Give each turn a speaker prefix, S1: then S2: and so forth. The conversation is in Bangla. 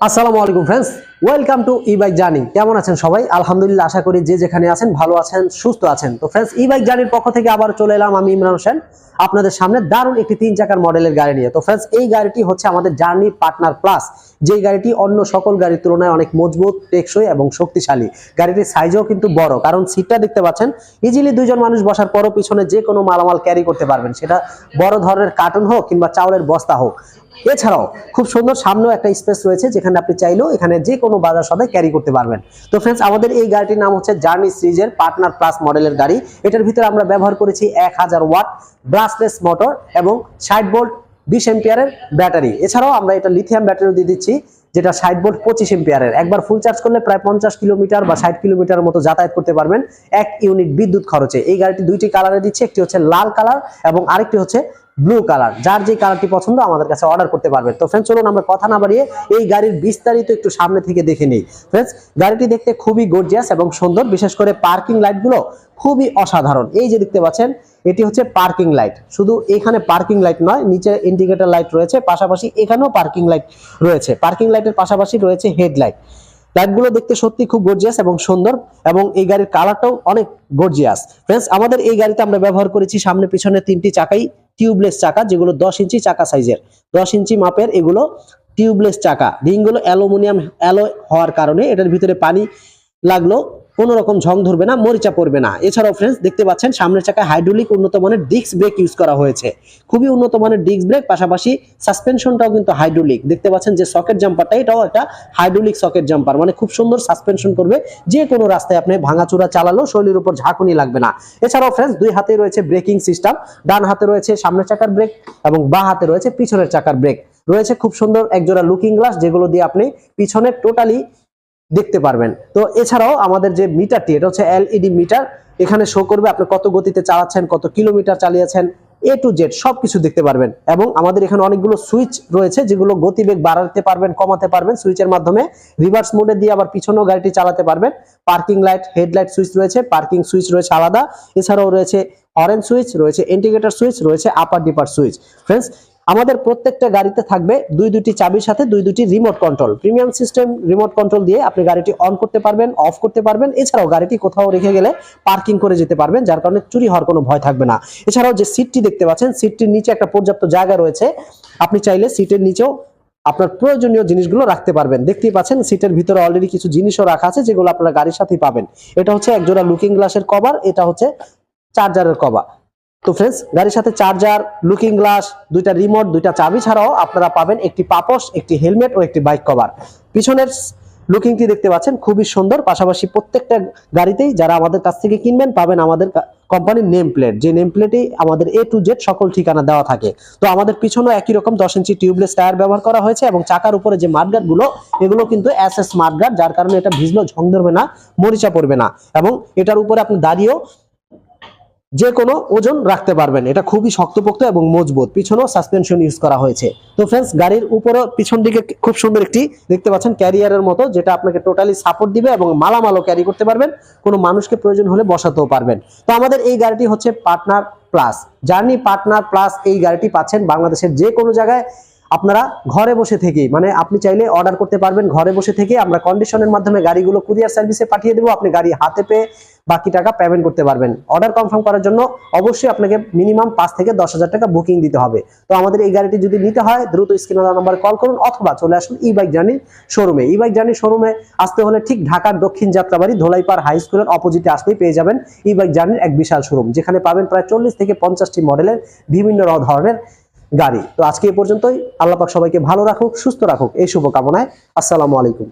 S1: আসসালামু আলাইকুম friends welcome to e bike journey কেমন আছেন সবাই? আলহামদুলিল্লাহ, আশা করি যে যেখানে আছেন ভালো আছেন, সুস্থ আছেন। তো ফ্রেন্ডস ই বাইক জার্নির পক্ষ থেকে আবার চলে এলাম আমি ইমরান হোসেন, আপনাদের সামনে দারুণ একটি তিন চাকার মডেলের গাড়ি নিয়ে। তো ফ্রেন্ডস এই গাড়িটি হচ্ছে আমাদের জার্নি পার্টনার প্লাস যে গাড়িটি অন্য সকল গাড়ির তুলনায় অনেক মজবুত, টেকসই এবং শক্তিশালী। গাড়িটির সাইজও কিন্তু বড়, কারণ সিটটা দেখতে পাচ্ছেন ইজিলি দুইজন মানুষ বসার পরও পিছনে যে কোনো মালামাল ক্যারি করতে পারবেন। সেটা বড় ধরনের কার্টুন হোক কিংবা চাউলের বস্তা হোক। এছাড়াও খুব সুন্দর সামনেও একটা স্পেস রয়েছে, যেখানে আপনি চাইলেও এখানে যে কোনো বাজার সদাই ক্যারি করতে পারবেন। তো ফ্রেন্ডস আমাদের এই গাড়িটির নাম হচ্ছে জার্নি সিরিজের পার্টনার প্লাস মডেলের গাড়ি। এটার ভিতরে আমরা ব্যবহার করেছি এক হাজার ওয়াট ব্রাসলেস মোটর এবং ষাট ভোল্ট বিশ এম্পিয়ারের ব্যাটারি এছাড়াও আমরা এটা লিথিয়াম ব্যাটারিও দিয়ে দিচ্ছি, যেটা ষাট ভোল্ট পঁচিশ এম্পিয়ারের একবার ফুল চার্জ করলে প্রায় পঞ্চাশ কিলোমিটার বা ষাট কিলোমিটার মতো যাতায়াত করতে পারবেন। এক ইউনিট বিদ্যুৎ খরচে। এই গাড়িটি দুইটি কালারে দিচ্ছে, একটি হচ্ছে লাল কালার এবং আরেকটি হচ্ছে ব্লু কালার যার যে কালারটি পছন্দ, আমাদের কাছে অর্ডার করতে পারবেন তো ফ্রেন্ডস চলুন আমরা কথা না বাড়িয়ে এই গাড়ির বিস্তারিত একটু সামনে থেকে দেখে নিই। ফ্রেন্ডস গাড়িটি দেখতে খুবই গর্জিয়াস এবং সুন্দর, বিশেষ করে পার্কিং লাইটগুলো খুবই অসাধারণ। এই যে দেখতে পাচ্ছেন, এটি হচ্ছে পার্কিং লাইট শুধু এখানে পার্কিং লাইট নয়, নিচে ইন্ডিকেটর লাইট রয়েছে, পাশাপাশি এখানেও পার্কিং লাইট রয়েছে। পার্কিং লাইটের পাশাপাশি রয়েছে হেডলাইট লাইটগুলো দেখতে সত্যি খুব গর্জিয়াস এবং সুন্দর এবং এই গাড়ির কালারটাও অনেক গর্জিয়াস ফ্রেন্ডস আমাদের এই গাড়িতে আমরা ব্যবহার করেছি সামনে পিছনে তিনটি চাকাই টিউবলেস চাকা, যেগুলো দশ ইঞ্চি চাকা সাইজের দশ ইঞ্চি মাপের এগুলো টিউবলেস চাকা। রিংগুলো অ্যালুমিনিয়াম অ্যালো হওয়ার কারণে এটার ভিতরে পানি লাগল। কোনো রকম ঝং ধরবে না, মরিচা পড়বে না। এছাড়াও ফ্রেন্ডস দেখতে পাচ্ছেন, সামনের চাকায় হাইড্রোলিক উন্নত মানের ডিস্ক ব্রেক ইউজ করা হয়েছে। খুবই উন্নত মানের ডিস্ক ব্রেক পাশাপাশি সাসপেনশনটাও কিন্তু হাইড্রোলিক দেখতে পাচ্ছেন যে সকেট জাম্পারটা এটাও একটা হাইড্রোলিক সকেট জাম্পার মানে খুব সুন্দর সাসপেনশন করবে, যে কোনো রাস্তায় আপনি ভাঙাচুরা চালালেও শৈলীর উপর ঝাঁকুনি লাগবে না। এছাড়াও ফ্রেন্ডস দুই হাতে রয়েছে ব্রেকিং সিস্টেম ডান হাতে রয়েছে সামনের চাকার ব্রেক এবং বাঁ হাতে রয়েছে পিছনের চাকার ব্রেক রয়েছে খুব সুন্দর একজোড়া লুকিং গ্লাস যেগুলো দিয়ে আপনি পিছনে টোটালি দেখতে পারবেন। তো এছাড়াও আমাদের যে মিটারটি, এটা হচ্ছে এলইডি মিটার, এখানে শো করবে আপনি কত গতিতে চালাচ্ছেন, কত কিলোমিটার চালিয়েছেন এ টু জেড সব কিছু দেখতে পারবেন। এবং আমাদের এখানে অনেকগুলো সুইচ রয়েছে, যেগুলো গতিবেগ বাড়াতে পারবেন, কমাতে পারবেন। সুইচের মাধ্যমে রিভার্স মোডে দিয়ে আবার পিছনেও গাড়িটি চালাতে পারবেন। পার্কিং লাইট হেডলাইট সুইচ রয়েছে পার্কিং সুইচ রয়েছে আলাদা। এছাড়াও রয়েছে অরেঞ্জ সুইচ রয়েছে ইন্ডিকেটর সুইচ রয়েছে আপার ডিপার সুইচ ফ্রেন্ডস আমাদের প্রত্যেকটা গাড়িতে থাকবে দুই দুটি চাবির সাথে দুই দুটি remote control premium system remote control দিয়ে আপনি গাড়িটি অন করতে পারবেন অফ করতে পারবেন। এছাড়াও গাড়িটি কোথাও রেখে গেলে পার্কিং করে যেতে পারবেন, যার কারণে চুরি হওয়ার কোনো ভয় থাকবে না। এছাড়াও যে সিটটি দেখতে পাচ্ছেন সিটটির নিচে একটা পর্যাপ্ত জায়গা রয়েছে। আপনি চাইলে সিটের নিচেও আপনার প্রয়োজনীয় জিনিসগুলো রাখতে পারবেন। দেখতেই পাচ্ছেন সিটের ভিতরে অলরেডি কিছু জিনিসও রাখা আছে, যেগুলো আপনার গাড়ির সাথেই পাবেন। এটা হচ্ছে একজোড়া লুকিং গ্লাসের কভার এটা হচ্ছে চার্জারের কভার তো ফ্রেন্ডস গাড়ির সাথে চার্জার লুকিং গ্লাস দুইটা রিমোট দুইটা চাবি ছাড়াও আপনারা পাবেন একটি পাপস একটি হেলমেট ও একটি বাইক কভার পিছনের লুকিংটি দেখতে পাচ্ছেন, খুবই সুন্দর। পাশাপাশি প্রত্যেকটা গাড়িতেই যারা আমাদের কাছ থেকে কিনবেন, পাবেন আমাদের কোম্পানির নেম প্লেট যে নেম প্লেটেই আমাদের এ টু জেড সকল ঠিকানা দেওয়া থাকে। তো আমাদের পিছনেও একই রকম দশ ইঞ্চি টিউবলেস টায়ার ব্যবহার করা হয়েছে এবং চাকার উপরে যে মাঠগার্ডগুলো এগুলো কিন্তু এস এস মাঠগার্ড যার কারণে এটা ভিজলেও ঝং ধরবে না, মরিচা পড়বে না। এবং এটার উপরে আপনি দাঁড়িয়েও যে কোনো ওজন রাখতে পারবেন। এটা খুবই শক্তপোক্ত এবং মজবুত। পিছনেও সাসপেনশন ইউজ করা হয়েছে। তো ফ্রেন্ডস গাড়ির উপরে পিছন দিকে খুব সুন্দর একটি দেখতে পাচ্ছেন ক্যারিয়ারের মতো, যেটা আপনাকে টোটালি সাপোর্ট দিবে এবং মালামালও ক্যারি করতে পারবেন। কোনো মানুষকে প্রয়োজন হলে বসাতেও পারবেন। তো আমাদের এই গাড়িটি হচ্ছে partner plus journey partner plus এই গাড়িটি পাচ্ছেন বাংলাদেশের যে কোনো জায়গায়। আপনারা ঘরে বসে থেকেই মানে আপনি চাইলে অর্ডার করতে পারবেন, ঘরে বসে থেকে আমরা কন্ডিশনের মাধ্যমে গাড়িগুলো কুরিয়ার সার্ভিসে পাঠিয়ে দেবো, আপনি গাড়ি হাতে পেয়ে বাকি টাকা পেমেন্ট করতে পারবেন। অর্ডার কনফার্ম করার জন্য অবশ্যই আপনাকে মিনিমাম পাঁচ থেকে দশ হাজার টাকা বুকিং দিতে হবে। তো আমাদের এই গাড়িটি যদি নিতে হয়, দ্রুত স্ক্রিনে নাম্বারে কল করুন অথবা চলে আসুন ই বাইক জার্নি শোরুমে ই বাইক জার্নি শোরুমে আসতে হলে ঠিক ঢাকার দক্ষিণ যাত্রাবাড়ি ধোলাইপাড় হাই স্কুলের অপোজিটে আসলেই পেয়ে যাবেন ই বাইক জার্নির এক বিশাল শোরুম যেখানে পাবেন প্রায় চল্লিশ থেকে পঞ্চাশটি মডেলের বিভিন্ন ধরনের গাড়ি। তো আজকে এই পর্যন্তই। আল্লাহ পাক সবাইকে ভালো রাখুক, সুস্থ রাখুক। এই শুভকামনায় আসসালামু আলাইকুম।